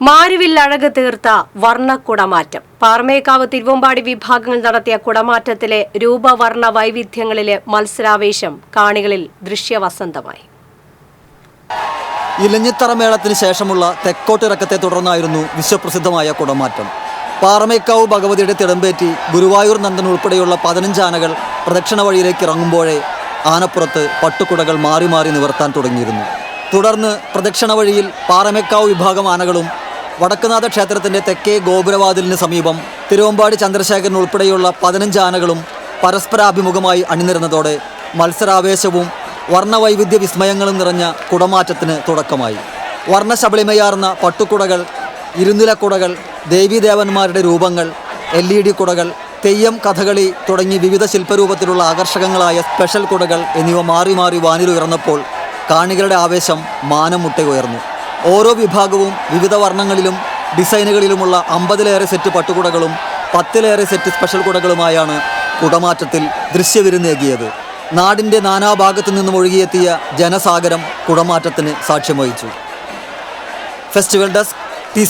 മാരുവിൽ അഴക് തീർത്ത വർണക്കുടമാറ്റം പാറമേക്കാവ് തിരുവമ്പാടി വിഭാഗങ്ങൾ നടത്തിയ കുടമാറ്റത്തിലെ രൂപവർണ വൈവിധ്യങ്ങളിലെ മത്സരാവേശം കാണികളിൽ ദൃശ്യവസന്തമായി. ഇലഞ്ഞിത്തറ മേളത്തിന് ശേഷമുള്ള തെക്കോട്ടിറക്കത്തെ തുടർന്നായിരുന്നു വിശ്വപ്രസിദ്ധമായ കുടമാറ്റം. പാറമേക്കാവ് ഭഗവതിയുടെ തിടമ്പേറ്റി ഗുരുവായൂർ നന്ദൻ ഉൾപ്പെടെയുള്ള പതിനഞ്ച് ആനകൾ പ്രദക്ഷിണ വഴിയിലേക്ക് ഇറങ്ങുമ്പോഴേ ആനപ്പുറത്ത് പട്ടുകുടകൾ മാറി മാറി നിവർത്താൻ തുടങ്ങിയിരുന്നു. തുടർന്ന് പ്രദക്ഷിണ വഴിയിൽ പാറമേക്കാവ് വിഭാഗം ആനകളും വടക്കുനാഥ ക്ഷേത്രത്തിന്റെ തെക്കേ ഗോപുരവാതിലിന് സമീപം തിരുവമ്പാടി ചന്ദ്രശേഖരൻ ഉൾപ്പെടെയുള്ള പതിനഞ്ച് ആനകളും പരസ്പരാഭിമുഖമായി അണിനിരന്നതോടെ മത്സരാവേശവും വർണവൈവിധ്യ വിസ്മയങ്ങളും നിറഞ്ഞ കുടമാറ്റത്തിന് തുടക്കമായി. വർണശബളിമയാർന്ന പട്ടുകുടകൾ ഇരുനിലക്കുടകൾ ദേവീദേവന്മാരുടെ രൂപങ്ങൾ എൽ ഇ ഡി കുടകൾ തെയ്യം കഥകളി തുടങ്ങി വിവിധ ശില്പരൂപത്തിലുള്ള ആകർഷകങ്ങളായ സ്പെഷ്യൽ കുടകൾ എന്നിവ മാറി മാറി വാനിലുയർന്നപ്പോൾ കാണികളുടെ ആവേശം മാനം മുട്ടയുയർന്നു ഓരോ വിഭാഗവും വിവിധ വർണങ്ങളിലും ഡിസൈനുകളിലുമുള്ള അമ്പതിലേറെ സെറ്റ് പട്ടുകുടകളും പത്തിലേറെ സെറ്റ് സ്പെഷ്യൽ കുടകളുമായാണ് കുടമാറ്റത്തിൽ ദൃശ്യവിരുന്നേകിയത് നാടിന്റെ നാനാഭാഗത്തു നിന്നും ഒഴുകിയെത്തിയ ജനസാഗരം കുടമാറ്റത്തിന് സാക്ഷ്യം വഹിച്ചു. Festival desk T